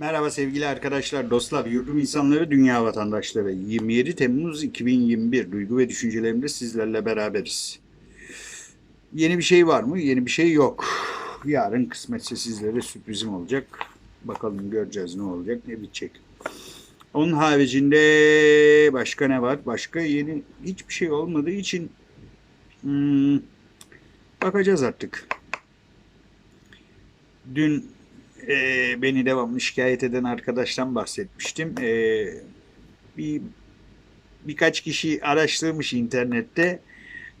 Merhaba sevgili arkadaşlar, dostlar, yurdum insanları, dünya vatandaşları. 27 Temmuz 2021 duygu ve düşüncelerimde sizlerle beraberiz. Yeni bir şey var mı? Yeni bir şey yok. Yarın kısmetse sizlere sürprizim olacak. Bakalım göreceğiz ne olacak, ne bitecek. Onun haricinde başka ne var? Başka yeni hiçbir şey olmadığı için hmm, bakacağız artık. Dün e, beni devamlı şikayet eden arkadaştan bahsetmiştim. E, bir birkaç kişi araştırmış internette.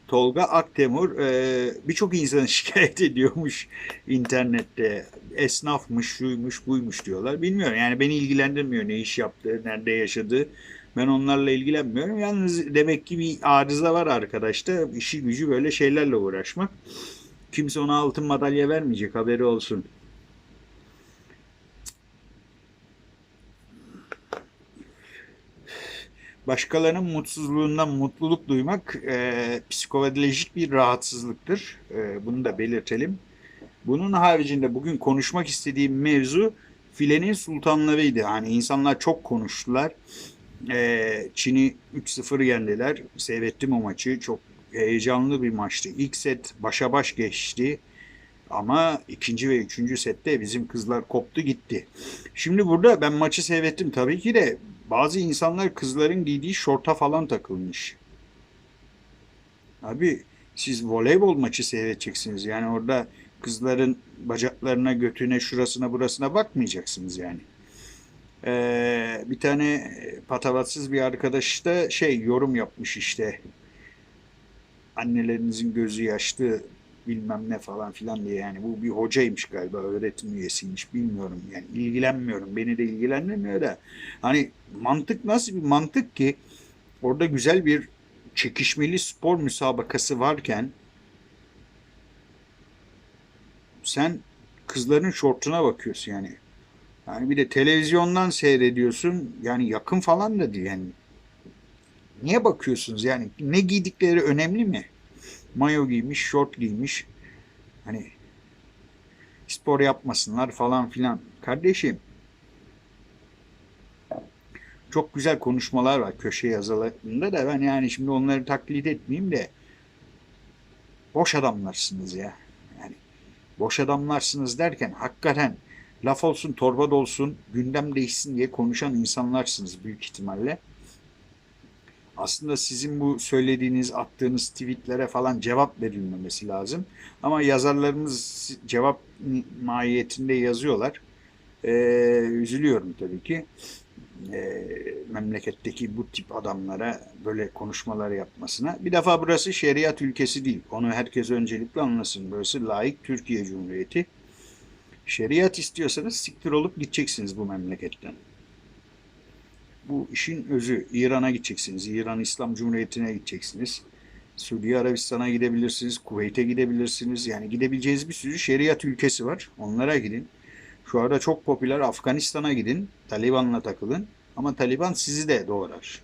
Tolga Aktemur e, birçok insanı şikayet ediyormuş internette. Esnafmış, şuymuş, buymuş diyorlar. Bilmiyorum yani beni ilgilendirmiyor ne iş yaptığı, nerede yaşadığı. Ben onlarla ilgilenmiyorum. Yalnız demek ki bir arıza var arkadaşta. İşi gücü böyle şeylerle uğraşmak. Kimse ona altın madalya vermeyecek haberi olsun. Başkalarının mutsuzluğundan mutluluk duymak e, psikolojik bir rahatsızlıktır. E, bunu da belirtelim. Bunun haricinde bugün konuşmak istediğim mevzu filenin sultanlarıydı. Hani insanlar çok konuştular. E, Çin'i 3-0 yendiler. Seyrettim o maçı. Çok heyecanlı bir maçtı. İlk set başa baş geçti. Ama ikinci ve üçüncü sette bizim kızlar koptu gitti. Şimdi burada ben maçı seyrettim tabii ki de bazı insanlar kızların giydiği şorta falan takılmış. Abi siz voleybol maçı seyredeceksiniz. Yani orada kızların bacaklarına, götüne, şurasına, burasına bakmayacaksınız yani. Ee, bir tane patavatsız bir arkadaş da şey yorum yapmış işte. Annelerinizin gözü yaşlı bilmem ne falan filan diye. Yani bu bir hocaymış galiba öğretim üyesiymiş bilmiyorum. Yani ilgilenmiyorum beni de ilgilenmiyor da. Hani mantık nasıl bir mantık ki orada güzel bir çekişmeli spor müsabakası varken sen kızların şortuna bakıyorsun yani. Yani bir de televizyondan seyrediyorsun yani yakın falan da değil. Yani niye bakıyorsunuz? Yani ne giydikleri önemli mi? Mayo giymiş, şort giymiş. Hani spor yapmasınlar falan filan. Kardeşim çok güzel konuşmalar var köşe yazılarında da ben yani şimdi onları taklit etmeyeyim de boş adamlarsınız ya. Yani boş adamlarsınız derken hakikaten laf olsun torba dolsun gündem değişsin diye konuşan insanlarsınız büyük ihtimalle aslında sizin bu söylediğiniz, attığınız tweetlere falan cevap verilmemesi lazım. Ama yazarlarımız cevap mahiyetinde yazıyorlar. Ee, üzülüyorum tabii ki. Ee, memleketteki bu tip adamlara böyle konuşmalar yapmasına. Bir defa burası şeriat ülkesi değil. Onu herkes öncelikle anlasın. Burası layık Türkiye Cumhuriyeti. Şeriat istiyorsanız siktir olup gideceksiniz bu memleketten bu işin özü. İran'a gideceksiniz. İran İslam Cumhuriyeti'ne gideceksiniz. Suudi Arabistan'a gidebilirsiniz. Kuveyt'e gidebilirsiniz. Yani gidebileceğiniz bir sürü şeriat ülkesi var. Onlara gidin. Şu arada çok popüler Afganistan'a gidin. Taliban'la takılın. Ama Taliban sizi de doğrar.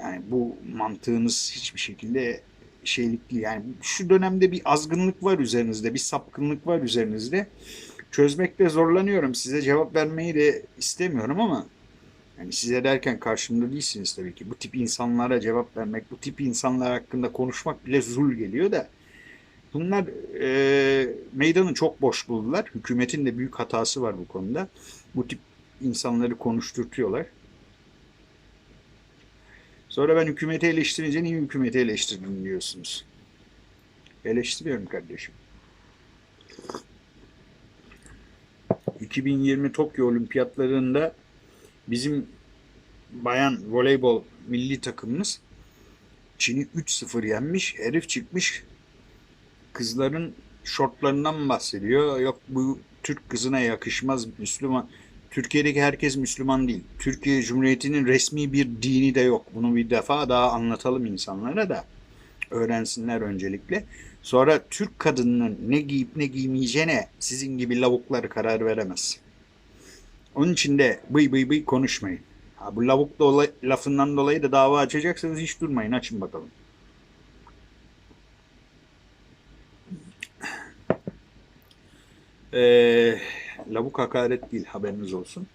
Yani bu mantığınız hiçbir şekilde şeylikli. Yani şu dönemde bir azgınlık var üzerinizde. Bir sapkınlık var üzerinizde. Çözmekte zorlanıyorum. Size cevap vermeyi de istemiyorum ama yani size derken karşımda değilsiniz tabii ki. Bu tip insanlara cevap vermek, bu tip insanlar hakkında konuşmak bile zul geliyor da bunlar e, meydanı çok boş buldular. Hükümetin de büyük hatası var bu konuda. Bu tip insanları konuşturtuyorlar. Sonra ben hükümeti eleştirince niye hükümeti eleştirdin diyorsunuz. Eleştiriyorum kardeşim. 2020 Tokyo Olimpiyatlarında bizim bayan voleybol milli takımımız Çin'i 3-0 yenmiş. Herif çıkmış kızların şortlarından bahsediyor. Yok bu Türk kızına yakışmaz Müslüman. Türkiye'deki herkes Müslüman değil. Türkiye Cumhuriyeti'nin resmi bir dini de yok. Bunu bir defa daha anlatalım insanlara da öğrensinler öncelikle. Sonra Türk kadınının ne giyip ne giymeyeceğine sizin gibi lavuklar karar veremez. Onun için de bıy bıy bıy konuşmayın. Ha, bu lavuk dolayı, lafından dolayı da dava açacaksanız hiç durmayın. Açın bakalım. Ee, Lavuk hakaret değil haberiniz olsun.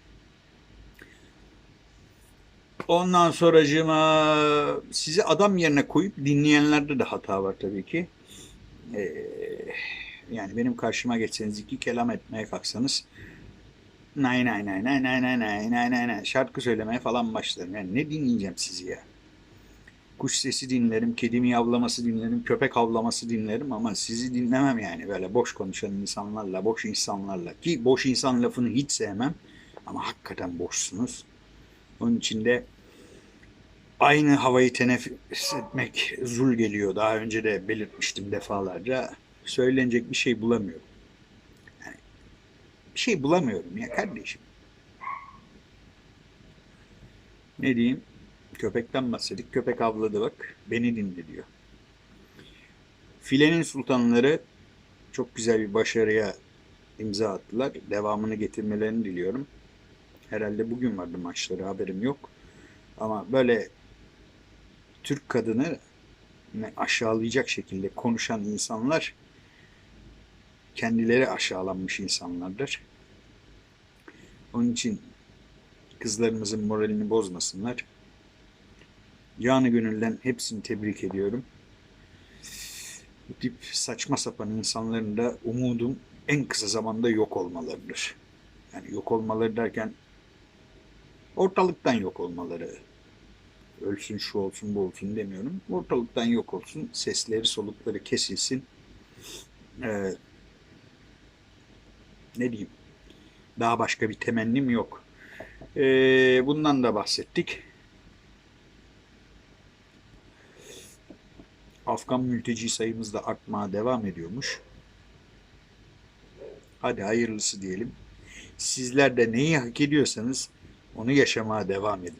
Ondan sonracığıma sizi adam yerine koyup dinleyenlerde de hata var tabii ki. Ee, yani benim karşıma geçseniz iki kelam etmeye kalksanız nay nay nay nay nay nay nay nay nay nay şarkı söylemeye falan başlarım. Yani ne dinleyeceğim sizi ya? Kuş sesi dinlerim, kedi miyavlaması dinlerim, köpek havlaması dinlerim ama sizi dinlemem yani böyle boş konuşan insanlarla, boş insanlarla. Ki boş insan lafını hiç sevmem ama hakikaten boşsunuz. Onun için de aynı havayı teneffüs etmek zul geliyor. Daha önce de belirtmiştim defalarca. Söylenecek bir şey bulamıyorum. Bir şey bulamıyorum ya kardeşim. Ne diyeyim? Köpekten bahsettik. Köpek avladı bak. Beni dinle diyor. Filenin sultanları çok güzel bir başarıya imza attılar. Devamını getirmelerini diliyorum. Herhalde bugün vardı maçları haberim yok. Ama böyle Türk kadını aşağılayacak şekilde konuşan insanlar kendileri aşağılanmış insanlardır. Onun için kızlarımızın moralini bozmasınlar. Canı gönülden hepsini tebrik ediyorum. Bu tip saçma sapan insanların da umudum en kısa zamanda yok olmalarıdır. Yani yok olmaları derken ortalıktan yok olmaları. Ölsün şu olsun bu olsun demiyorum. Ortalıktan yok olsun. Sesleri solukları kesilsin. Ee, ne diyeyim? Daha başka bir temennim yok. Ee, bundan da bahsettik. Afgan mülteci sayımız da artmaya devam ediyormuş. Hadi hayırlısı diyelim. Sizler de neyi hak ediyorsanız onu yaşamaya devam edin.